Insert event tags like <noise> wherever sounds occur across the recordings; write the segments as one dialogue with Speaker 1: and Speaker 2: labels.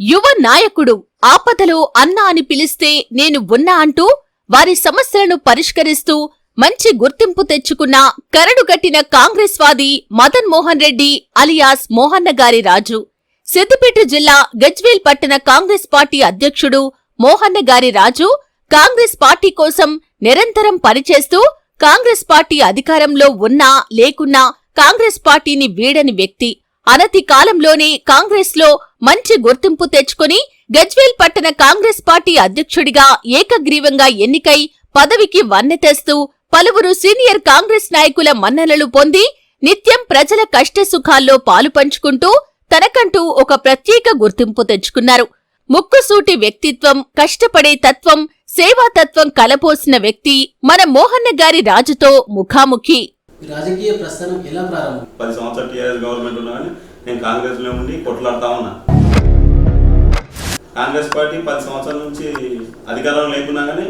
Speaker 1: యువ నాయకుడు ఆపదలో అన్నా అని పిలిస్తే నేను ఉన్నా అంటూ వారి సమస్యలను పరిష్కరిస్తూ మంచి గుర్తింపు తెచ్చుకున్న కరడుగట్టిన కాంగ్రెస్ వాది మదన్ మోహన్ రెడ్డి అలియాస్ మోహన్న గారి రాజు. సిద్దిపేట జిల్లా గజ్వేల్ పట్టణ కాంగ్రెస్ పార్టీ అధ్యక్షుడు మోహన్న గారి రాజు కాంగ్రెస్ పార్టీ కోసం నిరంతరం పనిచేస్తూ కాంగ్రెస్ పార్టీ అధికారంలో ఉన్నా లేకున్నా కాంగ్రెస్ పార్టీని వీడని వ్యక్తి. అనతి కాలంలోనే కాంగ్రెస్లో మంచి గుర్తింపు తెచ్చుకుని గజ్వేల్ పట్టణ కాంగ్రెస్ పార్టీ అధ్యక్షుడిగా ఏకగ్రీవంగా ఎన్నికై పదవికి వన్నె తెస్తూ పలువురు సీనియర్ కాంగ్రెస్ నాయకుల మన్ననలు పొంది నిత్యం ప్రజల కష్టసుఖాల్లో పాలు పంచుకుంటూ తనకంటూ ఒక ప్రత్యేక గుర్తింపు తెచ్చుకున్నారు. ముక్కుసూటి వ్యక్తిత్వం కష్టపడే తత్వం సేవాతత్వం కలపోసిన వ్యక్తి మన మోహన్న గారి రాజుతో ముఖాముఖి.
Speaker 2: రాజకీయ ప్రస్థానం ఎలా ప్రారంభం?
Speaker 3: పది సంవత్సరాలు టీఆర్ఎస్ గవర్నమెంట్ ఉన్నా కానీ నేను కాంగ్రెస్లో ఉండి కొట్లాడుతా ఉన్నా. కాంగ్రెస్ పార్టీ పది సంవత్సరాల నుంచి అధికారంలో లేకున్నా కానీ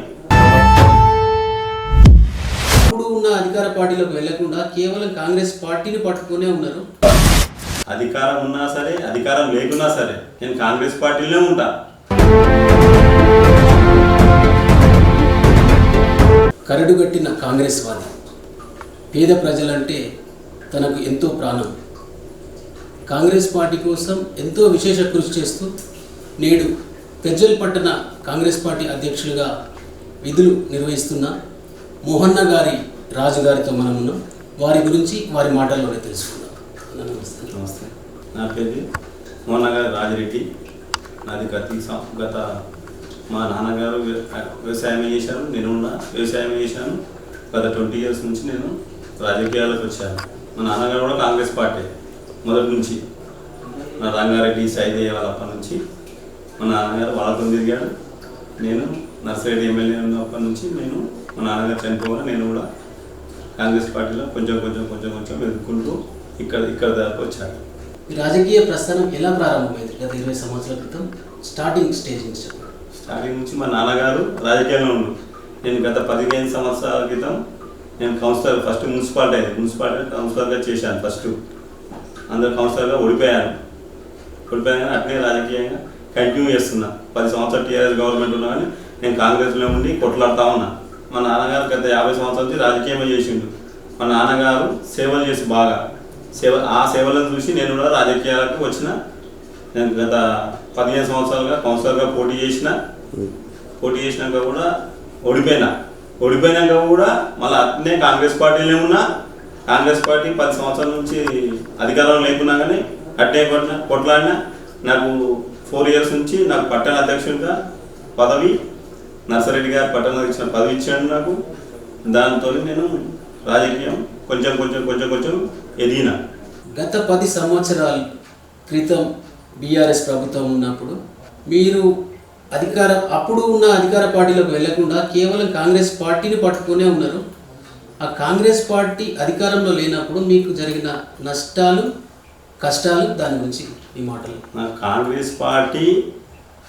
Speaker 2: ఇప్పుడు ఉన్న అధికార పార్టీలోకి వెళ్ళకుండా కేవలం కాంగ్రెస్ పార్టీని పట్టుకునే ఉన్నారు.
Speaker 3: అధికారం ఉన్నా సరే అధికారం లేకున్నా సరే నేను కాంగ్రెస్ పార్టీలోనే ఉంటా.
Speaker 2: కరడుగట్టిన కాంగ్రెస్ వాది. పేద ప్రజలంటే తనకు ఎంతో ప్రాణం. కాంగ్రెస్ పార్టీ కోసం ఎంతో విశేష కృషి చేస్తూ నేడు పెజ్జల్ పట్టణ కాంగ్రెస్ పార్టీ అధ్యక్షులుగా విధులు నిర్వహిస్తున్న మోహన్న గారి రాజు గారితో మనం ఉన్నాం. వారి గురించి వారి మాటల్లోనే తెలుసుకుందాం. నమస్తే.
Speaker 3: నమస్తే. నా పేరు మోహన్న గారి రాజిరెడ్డి. నాది గత గత మా నాన్నగారు వ్యవసాయం చేశాను. నేను వ్యవసాయం చేశాను. గత ట్వంటీ ఇయర్స్ నుంచి నేను రాజకీయాలకు వచ్చాను. మా నాన్నగారు కూడా కాంగ్రెస్ పార్టీ మొదటి నుంచి. నా రంగారెడ్డి సైదయ్య వాళ్ళప్పటి నుంచి. మా నాన్నగారు వాళ్ళతో తిరిగాడు. నేను నర్సిరెడ్డి ఎమ్మెల్యే ఉన్నప్పటి నుంచి నేను మా నాన్నగారు చనిపోగా నేను కూడా కాంగ్రెస్ పార్టీలో కొంచెం కొంచెం కొంచెం కొంచెం ఎదుర్కొంటూ ఇక్కడ ఇక్కడ దాకా వచ్చాను.
Speaker 2: రాజకీయ ప్రస్థానం ఎలా ప్రారంభమైంది? గత ఇరవై సంవత్సరాల క్రితం స్టార్టింగ్ స్టేజ్ నుంచి
Speaker 3: స్టార్టింగ్ నుంచి మా నాన్నగారు రాజకీయాల్లో ఉండు. నేను గత పదిహేను సంవత్సరాల క్రితం నేను కౌన్సిలర్ ఫస్ట్ మున్సిపాలిటీ అయింది మున్సిపాలిటీ కౌన్సిలర్గా చేశాను ఫస్ట్ అందరు కౌన్సిలర్గా ఓడిపోయాను ఓడిపోయాను కానీ అట్లే రాజకీయంగా కంటిన్యూ చేస్తున్నా. పది సంవత్సరాలు టీఆర్ఎస్ గవర్నమెంట్ ఉన్నా కానీ నేను కాంగ్రెస్లో ఉండి కొట్లాడుతా ఉన్నా. మా నాన్నగారు గత యాభై సంవత్సరాల నుంచి రాజకీయమే చేసిండు. మా నాన్నగారు సేవలు చేసి బాగా. సేవ ఆ సేవలను చూసి నేను కూడా రాజకీయాలకు వచ్చిన. నేను గత పదిహేను సంవత్సరాలుగా కౌన్సిలర్గా పోటీ చేసిన. పోటీ చేసినాక కూడా ఓడిపోయినా. ఓడిపోయినాక కూడా మళ్ళీ అట్నే కాంగ్రెస్ పార్టీలోనే ఉన్నా కాంగ్రెస్ పార్టీ పది సంవత్సరాల నుంచి అధికారంలో లేకున్నా కానీ అట్నే కొట్ల కొట్లాడినా. నాకు ఫోర్ ఇయర్స్ నుంచి నాకు పట్టణ అధ్యక్షుడిగా పదవి నర్సరెడ్డి గారు పట్టణ అధ్యక్షుడు పదవి ఇచ్చాడు నాకు. దాంతో నేను రాజకీయం కొంచెం కొంచెం కొంచెం కొంచెం ఎదిగిన.
Speaker 2: గత పది సంవత్సరాల క్రితం బీఆర్ఎస్ ప్రభుత్వం ఉన్నప్పుడు మీరు అధికార అప్పుడు ఉన్న అధికార పార్టీలోకి వెళ్ళకుండా కేవలం కాంగ్రెస్ పార్టీని పట్టుకునే ఉన్నారు. ఆ కాంగ్రెస్ పార్టీ అధికారంలో లేనప్పుడు మీకు జరిగిన నష్టాలు కష్టాలు దాని గురించి ఈ మాటలు.
Speaker 3: కాంగ్రెస్ పార్టీ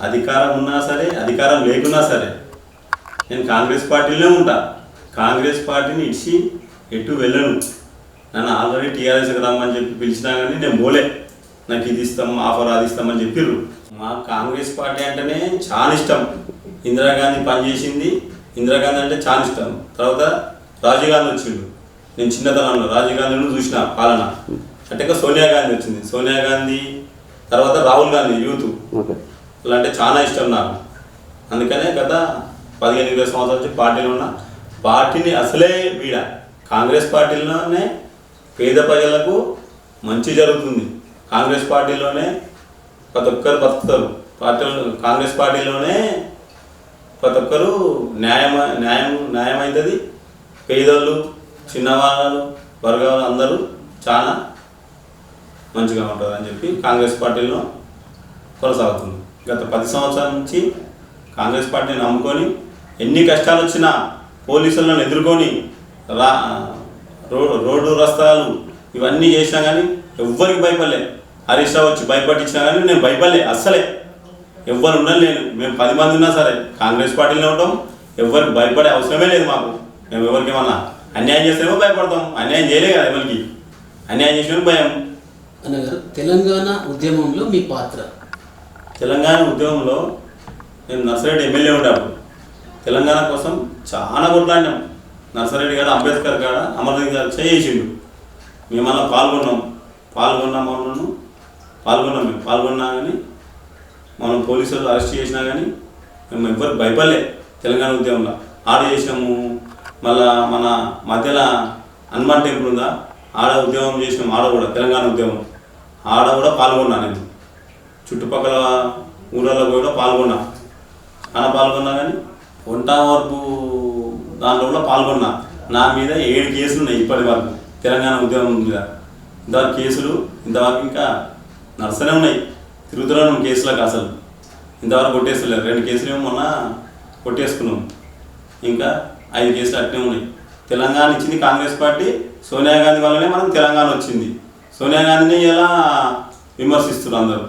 Speaker 3: అధికారం ఉన్నా సరే అధికారం లేకున్నా సరే నేను కాంగ్రెస్ పార్టీలోనే ఉంటా. కాంగ్రెస్ పార్టీని ఇచ్చి ఎటు వెళ్ళను. నన్ను ఆల్రెడీ టీఆర్ఎస్కి రమ్మని చెప్పి పిలిచినా కానీ నేను పోలే నాకు ఇది ఇస్తాం ఆఫర్ అది ఇస్తామని చెప్పిర్రు. మా కాంగ్రెస్ పార్టీ అంటేనే చాలా ఇష్టం. ఇందిరాగాంధీ పనిచేసింది ఇందిరాగాంధీ అంటే చాలా ఇష్టం. తర్వాత రాజీవ్ గాంధీ వచ్చిండు. నేను చిన్నతనంలో రాజీవ్ గాంధీని చూసిన పాలన. అంటే సోనియా గాంధీ వచ్చింది. సోనియా గాంధీ తర్వాత రాహుల్ గాంధీ యూత్. ఇలా అంటే చాలా ఇష్టం నాకు. అందుకనే గత పదిహేను ఇరవై సంవత్సరాల నుంచి పార్టీలో ఉన్న. పార్టీని అసలే వీడ. కాంగ్రెస్ పార్టీలోనే పేద ప్రజలకు మంచి జరుగుతుంది. కాంగ్రెస్ పార్టీలోనే ప్రతి ఒక్కరు బతుకుతారు. పార్టీలో కాంగ్రెస్ పార్టీలోనే ప్రతి ఒక్కరు న్యాయం న్యాయం న్యాయమైతుంది. పేదోళ్ళు చిన్నవాళ్ళు వర్గాలు అందరూ చాలా మంచిగా ఉంటుంది అని చెప్పి కాంగ్రెస్ పార్టీలో కొనసాగుతుంది. గత పది సంవత్సరాల నుంచి కాంగ్రెస్ పార్టీని నమ్ముకొని ఎన్ని కష్టాలు వచ్చినా పోలీసులను ఎదుర్కొని రా రోడ్డు రోడ్డు రస్తాలు ఇవన్నీ చేసినా కానీ ఎవ్వరికి భయపడలే. హరీష్ రావు వచ్చి భయపట్టించినా కానీ నేను భయపడలే అస్సలే. ఎవ్వరు ఉండలేను మేము పది మంది ఉన్నా సరే కాంగ్రెస్ పార్టీలో ఉంటాం. ఎవరికి భయపడే అవసరమే లేదు మాకు. మేము ఎవరికి ఏమన్నా అన్యాయం చేస్తేమో భయపడతాం. అన్యాయం చేయలే కదా ఎవరికి అన్యాయం చేసిన భయం.
Speaker 2: అన్నగారు తెలంగాణ ఉద్యమంలో మీ పాత్ర?
Speaker 3: తెలంగాణ ఉద్యమంలో నేను నర్సరెడ్డి ఎమ్మెల్యే ఉండే అప్పుడు తెలంగాణ కోసం చాలా కొట్లాడినాం. నర్సరెడ్డి గారు అంబేద్కర్ గారు అమర్నాథ్ గారు చేసిండు. మేము అలా పాల్గొన్నాం పాల్గొన్నాం అన్నాను పాల్గొన్నాం మేము పాల్గొన్నా కానీ మనం పోలీసులు అరెస్ట్ చేసినా కానీ మేము ఎవ్వరు భయపడలే తెలంగాణ ఉద్యమంలో. ఆడ చేసినాము మళ్ళా మన మధ్యలో హనుమాన్ టెంపుల్ ఉందా ఆడ ఉద్యమం చేసినాం ఆడ కూడా తెలంగాణ ఉద్యమం. ఆడ కూడా పాల్గొన్నా నేను. చుట్టుపక్కల ఊళ్ళలో కూడా పాల్గొన్నా. ఆడ పాల్గొన్నా కానీ వంట వరకు దాంట్లో కూడా పాల్గొన్నా. నా మీద ఏడు కేసులు ఉన్నాయి ఇప్పటి వరకు తెలంగాణ ఉద్యమం మీద. ఇంతవరకు కేసులు ఇంతవరకు ఇంకా నడుస్తూనే ఉన్నాయి. తిరుగుతున్నాం కేసులకు అసలు. ఇంతవరకు కొట్టేస్తలేదు. రెండు కేసులు ఏమో మొన్న కొట్టేసుకున్నాం. ఇంకా ఐదు కేసులు అట్నే ఉన్నాయి. తెలంగాణ ఇచ్చింది కాంగ్రెస్ పార్టీ సోనియా గాంధీ వల్లనే మనకు తెలంగాణ వచ్చింది. సోనియా గాంధీని ఎలా విమర్శిస్తున్నారు అందరూ?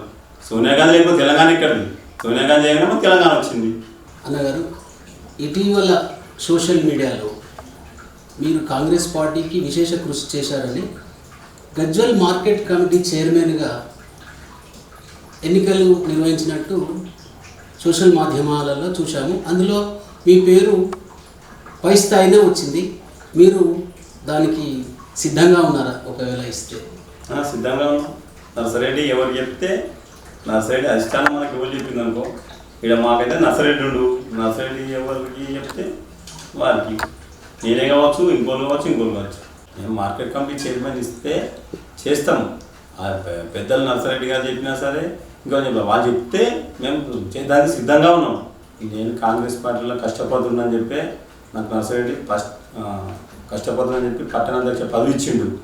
Speaker 3: సోనియా గాంధీ లేకపోతే తెలంగాణ ఎక్కడిది? సోనియా గాంధీ చేయగానే మనకు తెలంగాణ వచ్చింది.
Speaker 2: అన్నగారు ఇటీవల సోషల్ మీడియాలో మీరు కాంగ్రెస్ పార్టీకి విశేష కృషి చేశారని గజ్వల్ మార్కెట్ కమిటీ చైర్మన్గా ఎన్నికలు నిర్వహించినట్టు సోషల్ మాధ్యమాలలో చూశాము. అందులో మీ పేరు పై స్థాయినే వచ్చింది. మీరు దానికి సిద్ధంగా ఉన్నారా? ఒకవేళ ఇస్తే.
Speaker 3: సిద్ధంగా ఉన్నాం. నర్సరెడ్డి ఎవరు చెప్తే నర్సరెడ్డి అధిష్టానం మనకి ఎవరు చెప్పింది అనుకో ఇక్కడ మాకైతే నర్సరెడ్డి ఉండు. నర్సరెడ్డి ఎవరికి చెప్తే వారికి. నేనే కావచ్చు ఇంకోళ్ళు కావచ్చు ఇంకోళ్ళు కావచ్చు. మేము మార్కెట్ కమిటీ చైర్మన్ ఇస్తే చేస్తాము. ఆ పెద్దలు నర్సరెడ్డి గారు చెప్పినా సరే ఇంకా చెప్పారు వాళ్ళు చెప్తే మేము చేయడానికి సిద్ధంగా ఉన్నాం. నేను కాంగ్రెస్ పార్టీలో కష్టపడుతుందని చెప్పి నాకు నర్సరెడ్డి ఫస్ట్ కష్టపడుతుందని చెప్పి పట్టణాధ్యక్ష పదవి ఇచ్చిండు.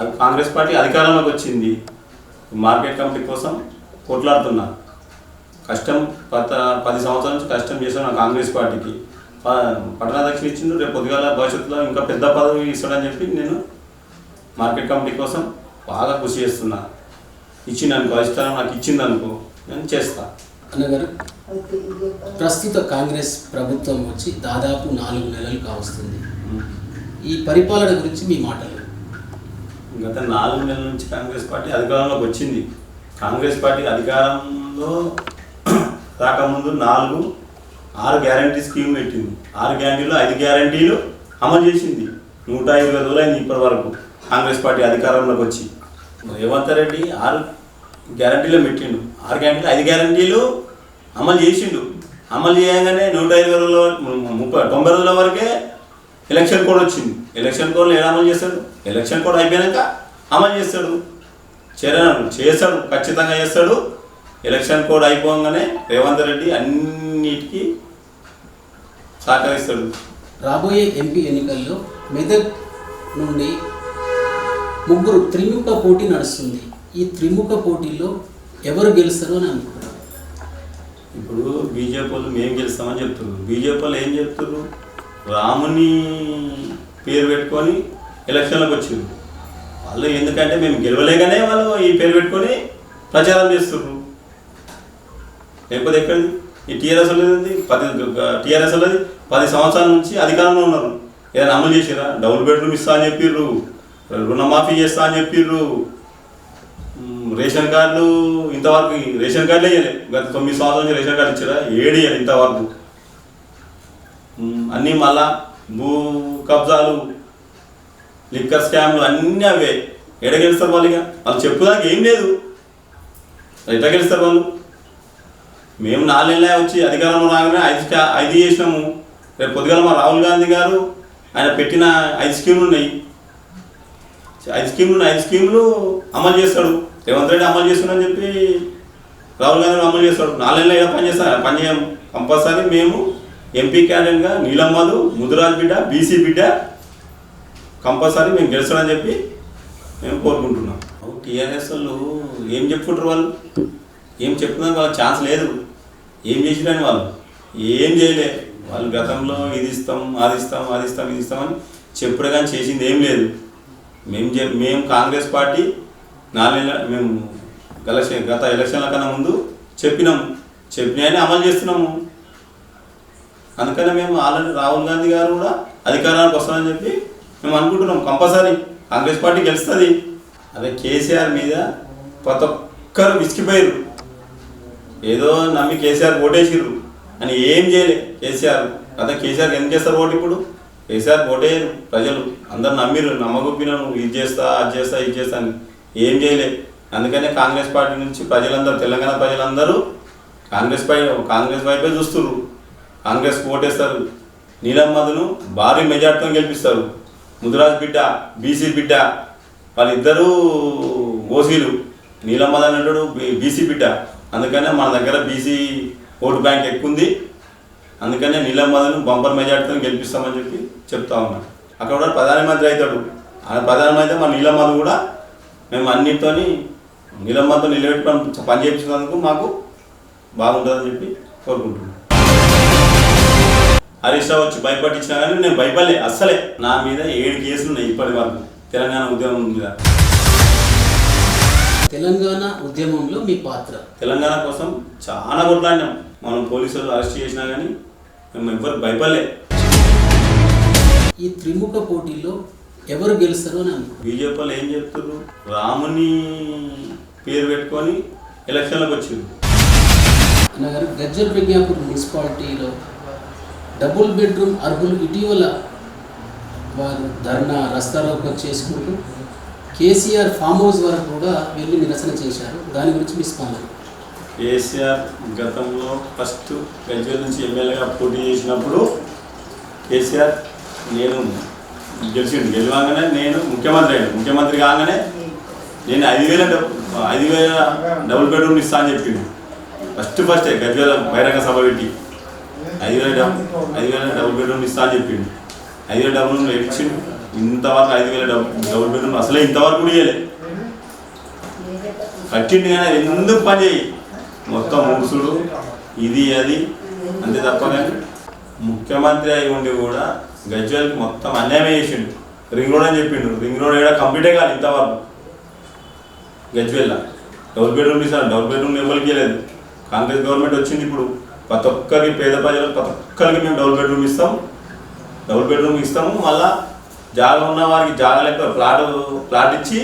Speaker 3: అది కాంగ్రెస్ పార్టీ అధికారంలోకి వచ్చింది. మార్కెట్ కమిటీ కోసం కొట్లాడుతున్నా. కష్టం పత పది సంవత్సరాల నుంచి కష్టం చేశాను కాంగ్రెస్ పార్టీకి. ప- పట్టణాధ్యక్షుడు ఇచ్చిండు రేపు పొద్దుగాల భవిష్యత్తులో ఇంకా పెద్ద పదవి ఇస్తాడని చెప్పి నేను మార్కెట్ కమిటీ కోసం బాగా కృషి చేస్తున్నా. ఇచ్చింది అనుకో అధిష్టానం నాకు ఇచ్చింది అనుకో నేను చేస్తా.
Speaker 2: అన్నగారు ప్రస్తుత కాంగ్రెస్ ప్రభుత్వం వచ్చి దాదాపు నాలుగు నెలలు కావస్తుంది. ఈ పరిపాలన గురించి మీ మాటలు.
Speaker 3: గత నాలుగు నెలల నుంచి కాంగ్రెస్ పార్టీ అధికారంలోకి వచ్చింది. కాంగ్రెస్ పార్టీ అధికారంలో <clears throat> రాకముందు నాలుగు ఆరు గ్యారంటీ స్కీమ్ పెట్టింది. ఆరు గ్యారంటీలు ఐదు గ్యారంటీలు అమలు చేసింది. నూట ఇరవై రోజులు అయింది ఇప్పటి వరకు కాంగ్రెస్ పార్టీ అధికారంలోకి వచ్చి. రేవంత్ రెడ్డి ఆరు గ్యారంటీలో పెట్టిండు. ఆరు గ్యారంటీలు ఐదు గ్యారంటీలు అమలు చేసిండు. అమలు చేయగానే నూట ఇరవై రోజుల ముప్పై తొంభై రోజుల వరకే ఎలక్షన్ కోడ్ వచ్చింది. ఎలక్షన్ కోడ్లో ఎలా అమలు చేస్తాడు? ఎలక్షన్ కోడ్ అయిపోయాక అమలు చేస్తాడు. చేరను చేస్తాడు ఖచ్చితంగా చేస్తాడు. ఎలక్షన్ కోడ్ అయిపోగానే రేవంత్ రెడ్డి అన్నిటికీ సహకరిస్తాడు.
Speaker 2: రాబోయే ఎంపీ ఎన్నికల్లో మెదక్ నుండి ముగ్గురు త్రిముఖ పోటీ నడుస్తుంది. ఈ త్రిముఖ పోటీలో ఎవరు గెలుస్తారో అని అనుకుంటున్నారు?
Speaker 3: ఇప్పుడు బీజేపీ వాళ్ళు మేము గెలుస్తామని చెప్తున్నారు. బీజేపీ వాళ్ళు ఏం చెప్తున్నారు? రాముని పేరు పెట్టుకొని ఎలక్షన్లకు వచ్చిండ్రు వాళ్ళు ఎందుకంటే మేము గెలవలేకనే వాళ్ళు ఈ పేరు పెట్టుకొని ప్రచారం చేస్తున్నారు లేకపోతే ఎక్కడిది? ఈ టీఆర్ఎస్ అనేది పది టీఆర్ఎస్ అనేది పది సంవత్సరాల నుంచి అధికారంలో ఉన్నారు. ఏదైనా అమలు చేసిరా డబుల్ బెడ్రూమ్ ఇస్తా అని చెప్పిర్రు. రుణమాఫీ చేస్తా అని చెప్పిర్రు. రేషన్ కార్డులు ఇంతవరకు రేషన్ కార్డులే ఇవ్వలే గత తొమ్మిది సంవత్సరాల నుంచి రేషన్ కార్డు ఇచ్చారా? ఏడు ఇవ్వలేదు ఇంతవరకు. అన్నీ మళ్ళా భూ కబ్జాలు లిక్కర్ స్కామ్లు అన్నీ అవే. ఎడగెలుస్తారు వాళ్ళు ఇక? వాళ్ళు చెప్పుదానికి ఏం లేదు. ఎట్లా గెలుస్తారు వాళ్ళు? మేము నాలుగేళ్ళ వచ్చి అధికారంలో రాగానే ఐదు ఐదు చేసినాము. రేపు పొద్దుగల మా రాహుల్ గాంధీ గారు ఆయన పెట్టిన ఐదు స్కీములు ఉన్నాయి. ఐదు స్కీములు ఉన్నాయి ఐదు స్కీములు అమలు చేస్తాడు. రేవంత్ రెడ్డి అమలు చేస్తున్నాడని చెప్పి రాహుల్ గాంధీ అమలు చేస్తాడు. నాలుగు నెలలు పని చేస్తాను పని చేయం. కంపల్సరీ మేము ఎంపీ క్యాండిడేట్గా నీలమ్మలు ముదురాజ్ బిడ్డ బీసీ బిడ్డ కంపల్సరీ మేము గెలుస్తాడని చెప్పి మేము కోరుకుంటున్నాం. టీఆర్ఎస్ వాళ్ళు ఏం చెప్పుకుంటారు వాళ్ళు? ఏం చెప్తున్నారు వాళ్ళకి ఛాన్స్ లేదు. ఏం చేసిరని వాళ్ళు? ఏం చేయలే. వాళ్ళు గతంలో ఇది ఇస్తాం అది ఇస్తాం అది ఇస్తాం ఇది ఇస్తామని చెప్పుడు కానీ చేసింది ఏం లేదు. మేము మేము కాంగ్రెస్ పార్టీ నాలుగేళ్ళ మేము ఎలక్షన్ గత ఎలక్షన్ల కన్నా ముందు చెప్పినాము. చెప్పినాయని అమలు చేస్తున్నాము. అందుకనే మేము ఆల్రెడీ రాహుల్ గాంధీ గారు కూడా అధికారానికి వస్తారని చెప్పి మేము అనుకుంటున్నాం కంపల్సరీ కాంగ్రెస్ పార్టీ గెలుస్తుంది. అదే కేసీఆర్ మీద ప్రతి ఒక్కరు విసిగిపోయారు ఏదో నమ్మి కేసీఆర్ ఓటేసిర్రు. అని ఏం చేయలే కేసీఆర్. అదే కేసీఆర్ ఎందుకు చేస్తారు ఓటు ఇప్పుడు? కేసీఆర్ ఓటేయరు ప్రజలు. అందరు నమ్మిర్రు నమ్మగొప్పినాను ఇది చేస్తా అది చేస్తా ఇది చేస్తా అని. ఏం చేయలే. అందుకనే కాంగ్రెస్ పార్టీ నుంచి ప్రజలందరూ తెలంగాణ ప్రజలందరూ కాంగ్రెస్ పై కాంగ్రెస్ వైపే చూస్తున్నారు కాంగ్రెస్ ఓటేస్తారు. నీలం మధును భారీ మెజార్టీతో గెలిపిస్తారు. ముదిరాజ్ బిడ్డ బీసీ బిడ్డ వాళ్ళిద్దరూ ఓసీలు. నీలం మధు అంటాడు బీసీ బిడ్డ. అందుకనే మన దగ్గర బీసీ ఓటు బ్యాంక్ ఎక్కువ ఉంది అందుకనే నీలం మధును బంపర్ మెజార్టీతో గెలిపిస్తామని చెప్పి చెప్తా ఉన్నా. అక్కడ కూడా ప్రధానమంత్రి అవుతాడు. ఆయన ప్రధానమంత్రి అయితే మన నీలం మధు కూడా మేము అన్నిటితోని నీలం మధు నిలబెట్టుకొని పని చేయించినందుకు మాకు బాగుంటుందని చెప్పి కోరుకుంటున్నాను హరీష్ రావు వచ్చి భయపట్టించినా కానీ నేను భయపడలే అస్సలే. నా మీద ఏడు కేసులు ఉన్నాయి ఇప్పటి వరకు. తెలంగాణ ఉద్యమం మీద.
Speaker 2: తెలంగాణ ఉద్యమంలో మీ పాత్ర?
Speaker 3: తెలంగాణ కోసం చాలా కొట్లాడినాం. మనం పోలీసులు అరెస్ట్ చేసినా కానీ మేము ఎవ్వరు భయపడలే.
Speaker 2: ఈ త్రిముఖ పోటీలో ఎవరు గెలుస్తారో అని
Speaker 3: బీజేపీ వాళ్ళు ఏం చెప్తున్నారు రాముని పేరు పెట్టుకొని ఎలక్షన్లకు వచ్చింది
Speaker 2: అన్నగారు గజ్జల్ ప్రజ్ఞాపూర్ మున్సిపాలిటీలో డబుల్ బెడ్రూమ్ అర్హులు ఇటీవల వారు ధర్నా రస్తారోకో చేసుకుంటూ కేసీఆర్ ఫామ్ హౌస్ వరకు కూడా వెళ్ళి నిరసన చేశారు. దాని గురించి మీ స్పందన?
Speaker 3: కేసీఆర్ గతంలో ఫస్ట్ గజ్వేల్ నుంచి ఎమ్మెల్యేగా పోటీ చేసినప్పుడు కేసీఆర్ నేను గెలిచిండు గెలవగానే నేను ముఖ్యమంత్రి అయినా. ముఖ్యమంత్రి కాగానే నేను ఐదు వేల డబ్- ఐదు వేల డబుల్ బెడ్రూమ్ ఇస్తా అని చెప్పిండు. ఫస్ట్ ఫస్టే గజ్వేల బహిరంగ సభ పెట్టి ఐదు వేల ఐదు వేల డబుల్ బెడ్రూమ్ ఇస్తా అని చెప్పిండు. ఐదు వేల డబుల్ రూమ్ ఇచ్చిండు ఇంతవరకు ఐదు వేల డబుల్ డబుల్ బెడ్రూమ్ అసలే ఇంతవరకు కూడా ఇవ్వలే కట్టిండు కానీ ఎందుకు పని చేయి? మొత్తం ముడుసుడు ఇది అది. అంతే తప్ప కానీ ముఖ్యమంత్రి అయి ఉండి కూడా గజ్వేల్కి మొత్తం అన్యాయం చేసిండు. రింగ్ రోడ్ అని చెప్పిండు. రింగ్ రోడ్ కూడా కంప్లీటే కాదు ఇంతవరకు. గజ్వేల్లా. డబుల్ బెడ్రూమ్ ఇస్తాను డబుల్ బెడ్రూమ్ ఎవరికి లేదు కాంగ్రెస్ గవర్నమెంట్ వచ్చింది ఇప్పుడు. ప్రతి ఒక్కరికి పేద ప్రజలకు ప్రతి ఒక్కరికి మేము డబుల్ బెడ్రూమ్ ఇస్తాం. డబుల్ బెడ్రూమ్ ఇస్తాము. మళ్ళా జాగా ఉన్న వారికి జాగా లేక ప్లాట్ ప్లాట్ ఇచ్చి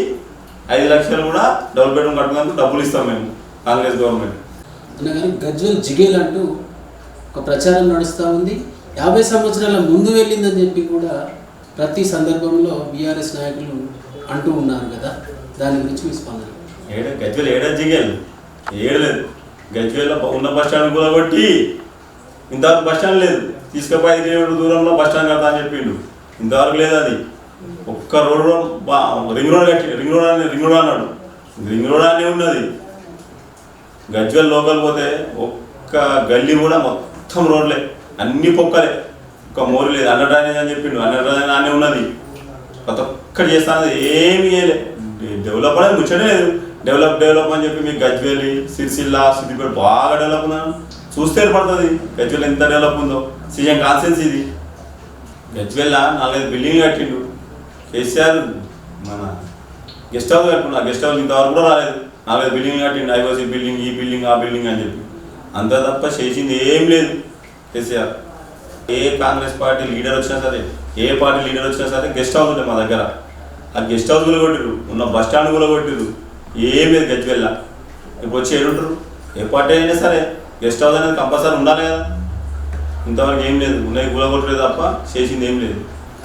Speaker 3: ఐదు లక్షలు కూడా డబుల్ బెడ్రూమ్ కట్టుకున్నందుకు డబ్బులు ఇస్తాం మేము కాంగ్రెస్ గవర్నమెంట్.
Speaker 2: కానీ గజ్వల్ జిగేల్ అంటూ ఒక ప్రచారం నడుస్తూ ఉంది. యాభై సంవత్సరాల ముందు వెళ్ళిందని చెప్పి కూడా ప్రతి సందర్భంలో బీఆర్ఎస్ నాయకులు అంటూ ఉన్నారు కదా. దాని గురించి మీ స్పందన?
Speaker 3: ఏడ గజ్వేల్ ఏడలేదు గజ్వేల్లో ఉన్న బస్ స్టాండ్ కూడా కొట్టి ఇంతవరకు బస్ స్టాండ్ లేదు. తీసుకుపోయి ఐదు కిలోమీటర్ దూరంలో బస్ స్టాండ్ కడతా అని చెప్పిండు. ఇంతవరకు లేదు అది. ఒక్క రోడ్ రింగ్ రోడ్ కట్టి రింగ్ రోడ్ అని రింగ్ రోడ్ అన్నాడు. రింగ్ రోడ్ అనే ఉన్నది. గజ్వేల్ లోకల్ పోతే ఒక్క గల్లీ కూడా మొత్తం రోడ్లే. అన్ని పొక్కలే. ఒక మోరు లేదు అండర్ డ్రైనేజ్ అని చెప్పిండు. అండర్ డ్రైనేజ్ అనే ఉన్నది. ప్రతి ఒక్కటి చేస్తాను ఏమి చేయలే. డెవలప్ అనేది ముచ్చటే లేదు. డెవలప్ డెవలప్ అని చెప్పి మీకు గజ్వేలి సిరిసిల్ల సిద్దిపేట బాగా డెవలప్ ఉన్నాను చూస్తే ఏర్పడుతుంది గజ్వేల్ ఎంత డెవలప్ ఉందో. సీఎం కాన్సెన్స్ ఇది. గజ్వేల్ నాలుగైదు బిల్డింగ్ కట్టిండు. కేసీఆర్ మన గెస్ట్ హౌస్ కట్టుకున్నా గెస్ట్ హౌస్ ఇంతవరకు కూడా రాలేదు. నాలుగైదు బిల్డింగ్ కట్టిండు. ఐఓసీ బిల్డింగ్ ఈ బిల్డింగ్ ఆ బిల్డింగ్ అని చెప్పి. అంత తప్ప చేసింది ఏం లేదు. కేసీఆర్. ఏ కాంగ్రెస్ పార్టీ లీడర్ వచ్చినా సరే ఏ పార్టీ లీడర్ వచ్చినా సరే గెస్ట్ హౌస్ ఉంటాయి మా దగ్గర. ఆ గెస్ట్ హౌస్ కూడా కొట్టిరు ఉన్న బస్ స్టాండ్ కూడా కొట్టిరు ఏం లేదు గజ్వెల్ల ఇప్పుడు వచ్చి ఏడుంటారు? ఏ పార్టీ అయినా సరే గెస్ట్ హౌస్ అనేది కంపల్సరీ ఉండాలి కదా. ఇంతవరకు ఏం లేదు ఉన్నాయి గుల తప్ప చేసింది ఏం లేదు.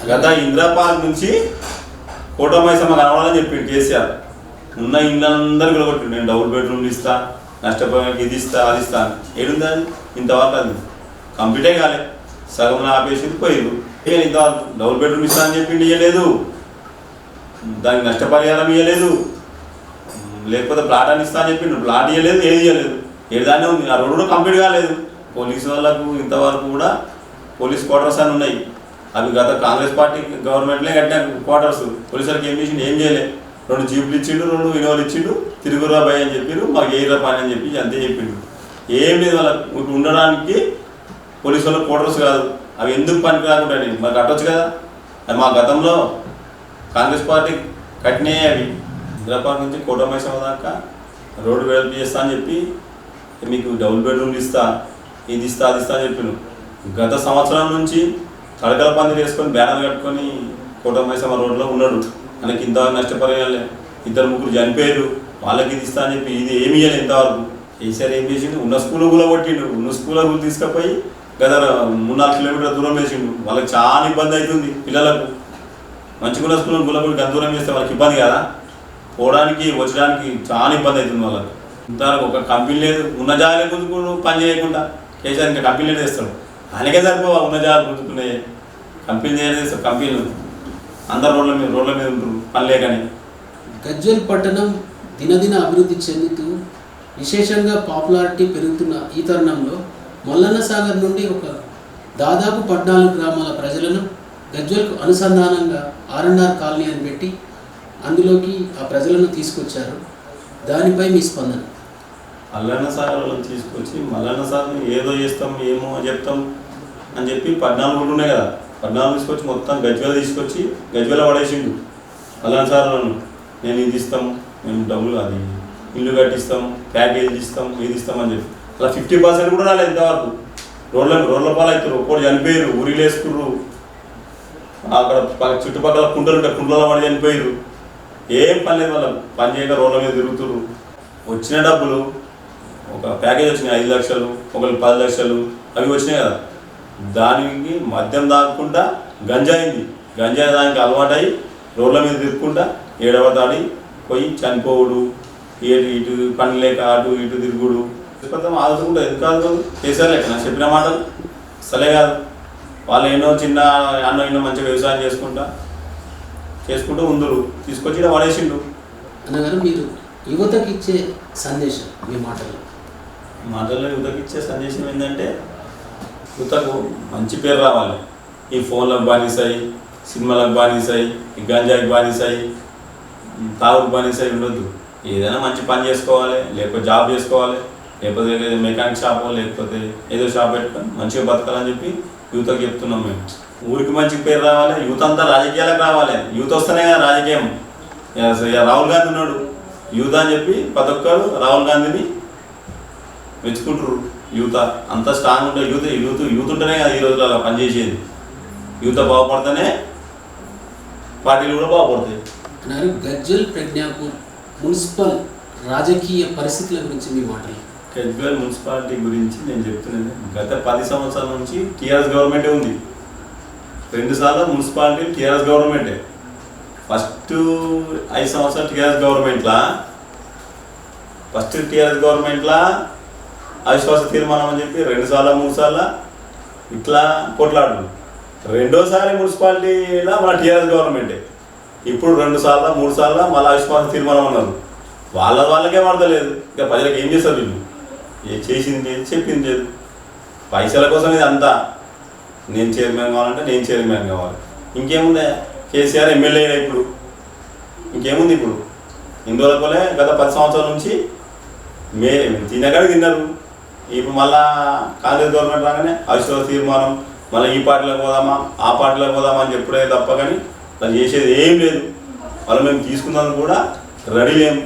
Speaker 3: గత ఇందిరా నుంచి కూటమైసమ్మ కనవాలని చెప్పిండు కేసీఆర్. ఉన్న ఇళ్ళందరూ కూడా నేను డబుల్ బెడ్రూమ్లు ఇస్తా నష్టపోయానికి ఇది ఇస్తా అది ఇస్తా ఏడుందా ఇంతవరకు అది. కంప్లీటే కాలే. సగం ఆపేసి పోయారు ఏ ఇంత డబుల్ బెడ్రూమ్ ఇస్తా అని చెప్పిండు ఇవ్వలేదు దానికి నష్టపరిహారం ఇవ్వలేదు లేకపోతే ప్లాట్ అని ఇస్తా అని చెప్పిండు ప్లాట్ ఇవ్వలేదు ఏది ఇవ్వలేదు ఏదానే ఉంది ఆ రోడ్డు కూడా కంప్లీట్ కాలేదు. పోలీసు వాళ్ళకు ఇంతవరకు కూడా పోలీస్ క్వార్టర్స్ అని ఉన్నాయి. అవి గత కాంగ్రెస్ పార్టీ గవర్నమెంట్లే కట్టిన క్వార్టర్స్. పోలీసులకు ఏం చేసిండు? ఏం చేయలే. రెండు జీపులు ఇచ్చిండు రెండు ఇనోలు ఇచ్చిండు తిరుగురా భయ అని చెప్పిండు మాకు ఏ పని అని చెప్పి అంతే చెప్పిండు. ఏం లేదు వాళ్ళకి. ఉండడానికి పోలీసు వాళ్ళు కోటర్స్ కాదు. అవి ఎందుకు పనికి రాకుండా మాకు కట్టొచ్చు కదా. అది మా గతంలో కాంగ్రెస్ పార్టీ కట్టినాయి అవి. హైదరాబాద్ నుంచి కోటమైసమ దాకా రోడ్డు వెడల్పు చేస్తా అని చెప్పి మీకు డబుల్ బెడ్రూమ్లు ఇస్తా ఇది ఇస్తా అది ఇస్తా అని చెప్పిను గత సంవత్సరం నుంచి తడకల పందిరి వేసుకొని బ్యానర్ కట్టుకొని కోటమైసమ రోడ్లో ఉన్నాడు. మనకి ఇంతవరకు నష్టపరిహారం ఇద్దరు ముగ్గురు చనిపోయారు. వాళ్ళకి ఇది ఇస్తా అని చెప్పి ఇది ఏమి ఇవ్వలేదు ఇంతవరకు. ఈసారి ఏం చేసిండు? ఉన్న స్కూల్ కూడా కొట్టిండు. ఉన్న స్కూల్ తీసుకుపోయి గత మూడు నాలుగు కిలోమీటర్ల దూరం వేసిండు. వాళ్ళకి చాలా ఇబ్బంది అవుతుంది పిల్లలకు. మంచిగా స్కూల్ గుల్లబడి గంత దూరం వేస్తే వాళ్ళకి ఇబ్బంది కదా. పోవడానికి వచ్చడానికి చాలా ఇబ్బంది అవుతుంది వాళ్ళకి. ఇంతవరకు ఒక కంపెనీ లేదు. ఉన్న జాగాలే గుంజుకుని పని చేయకుండా. కేసీఆర్ ఇంకా కంపెనీ లేదు తెస్తాడు ఆయనకే సరిపోవా ఉన్న జాగాలు గుంజుకునే కంపెనీ చేయడం తెస్తాడు కంపెనీలు. అందరు రోడ్ల మీద రోడ్ల మీద ఉంటారు పని లేకని.
Speaker 2: గజ్వెల్ పట్టణం దినదిన అభివృద్ధి చెందుతూ విశేషంగా పాపులారిటీ పెరుగుతున్న ఈ తరుణంలో మల్లన్న సాగర్ నుండి ఒక దాదాపు పద్నాలుగు గ్రామాల ప్రజలను గజ్వల్కు అనుసంధానంగా ఆర్ఎన్ఆర్ కాలనీ అని పెట్టి అందులోకి ఆ ప్రజలను తీసుకొచ్చారు. దానిపై మీ స్పందన?
Speaker 3: మల్లన్న సాగర్లను తీసుకొచ్చి మల్లన్న సాగర్ని ఏదో చేస్తాం ఏమో చెప్తాం అని చెప్పి పద్నాలుగు ఉన్నాయి కదా. పద్నాలుగు తీసుకొచ్చి మొత్తం గజ్వేల తీసుకొచ్చి గజ్వేల పడేసిండు మల్లన్న సాగర్లను. నేను ఇది ఇస్తాం మేము డబ్బులు అది ఇల్లు కట్టిస్తాం ప్యాకేజ్ ఇస్తాం ఇది ఇస్తాం అని చెప్పి. అలా ఫిఫ్టీ పర్సెంట్ కూడా రాలేదు ఇంతవరకు. రోడ్ల రోడ్ల పాలు అవుతారు ఒక్కడు చనిపోయారు ఊరిలు వేసుకుర్రు. అక్కడ చుట్టుపక్కల కుంటలు ఉంటాయి కుండల వాడు చనిపోయారు ఏం పని లేదు వాళ్ళు పని చేయక రోడ్ల మీద తిరుగుతున్నారు వచ్చిన డబ్బులు ఒక ప్యాకేజ్ వచ్చినాయి ఐదు లక్షలు ఒకరికి పది లక్షలు అవి వచ్చినాయి కదా. దానికి మద్యం తాగకుండా గంజాయింది గంజాయి దానికి అలవాటై రోడ్ల మీద తిరుగుకుంటా ఏడవదాడి పోయి చనిపోవుడు. ఇటు ఇటు పని లేక అటు ఇటు తిరుగుడు. కొంచెం ఆదుకుంటా ఎందుకు కాదు చేశారు లేక నాకు చెప్పిన మాటలు. అసలే కాదు. వాళ్ళు ఎన్నో చిన్న అన్న ఎన్నో మంచిగా వ్యవసాయం చేసుకుంటా చేసుకుంటూ ఉందరు. తీసుకొచ్చి ఈడ పడేసిండు
Speaker 2: అన్నగారు మీరు యువతకి ఇచ్చే సందేశం మీ మాటల్లో.
Speaker 3: మాటల్లో యువతకి ఇచ్చే సందేశం ఏంటంటే యువతకు మంచి పేరు రావాలి. ఈ ఫోన్లకు బానిసాయి సినిమాలకు బానిసాయి ఈ గంజాకి బానిసాయి ఈ తాగుడు బానిసాయి ఉండొద్దు. ఏదైనా మంచి పని చేసుకోవాలి లేకపోతే జాబ్ చేసుకోవాలి. లేకపోతే మెకానిక్ షాప్ లేకపోతే ఏదో షాప్ పెట్టుకొని మంచిగా బతకాలని చెప్పి యూత్కి చెప్తున్నాం మేము. ఊరికి మంచి పేరు రావాలి యూత్ అంతా రాజకీయాలకు రావాలి. యూత్ వస్తేనే కదా రాజకీయం. రాహుల్ గాంధీ ఉన్నాడు. యూత్ అని చెప్పి ప్రతి ఒక్కరు రాహుల్ గాంధీని మెచ్చుకుంటారు యూత అంత స్ట్రాంగ్ ఉంటే యూత్ యూత్ యూత్ ఉంటేనే కదా ఈ రోజులలో పనిచేసేది. యూత బాగుపడితేనే పార్టీలు కూడా బాగుపడతాయి.
Speaker 2: అన్నారు గజ్వెల్ ప్రజ్ఞాపూర్ మున్సిపల్ రాజకీయ పరిస్థితుల గురించి మీ మాటలు.
Speaker 3: గజ్వేల్ మున్సిపాలిటీ గురించి నేను చెప్తున్నాను. గత పది సంవత్సరాల నుంచి టీఆర్ఎస్ గవర్నమెంటే ఉంది. రెండు సార్లు మున్సిపాలిటీ టీఆర్ఎస్ గవర్నమెంటే. ఫస్ట్ ఐదు సంవత్సరాలు టీఆర్ఎస్ గవర్నమెంట్లా? ఫస్ట్ టీఆర్ఎస్ గవర్నమెంట్లా అవిశ్వాస తీర్మానం అని చెప్పి రెండు సార్లు మూడు సార్లు ఇట్లా కొట్లాడు రెండోసారి మున్సిపాలిటీలో మన టీఆర్ఎస్ గవర్నమెంటే. ఇప్పుడు రెండు సార్లు మూడు సార్లు మళ్ళీ అవిశ్వాస తీర్మానం అన్నారు. వాళ్ళ వాళ్ళకే పడతలేదు ఇక ప్రజలకు ఏం చేస్తారు వీళ్ళు? ఏ చేసింది లేదు చెప్పింది లేదు. పైసల కోసం ఇది అంతా. నేను చైర్మన్ కావాలంటే నేను చైర్మన్ కావాలి. ఇంకేముంది? కేసీఆర్ ఎమ్మెల్యే ఇప్పుడు. ఇంకేముంది ఇప్పుడు? ఇందువరకులే గత పది సంవత్సరాల నుంచి మే తినగానే తిన్నారు. ఇప్పుడు మళ్ళా కాంగ్రెస్ గవర్నమెంట్ రాగానే అవిశ్వాస తీర్మానం మళ్ళీ ఈ పార్టీలోకి పోదామా ఆ పార్టీలోకి పోదామా అని చెప్పుడే తప్ప కానీ వాళ్ళు చేసేది ఏం లేదు. వాళ్ళు మేము తీసుకున్నందుకు కూడా రెడీ లేము.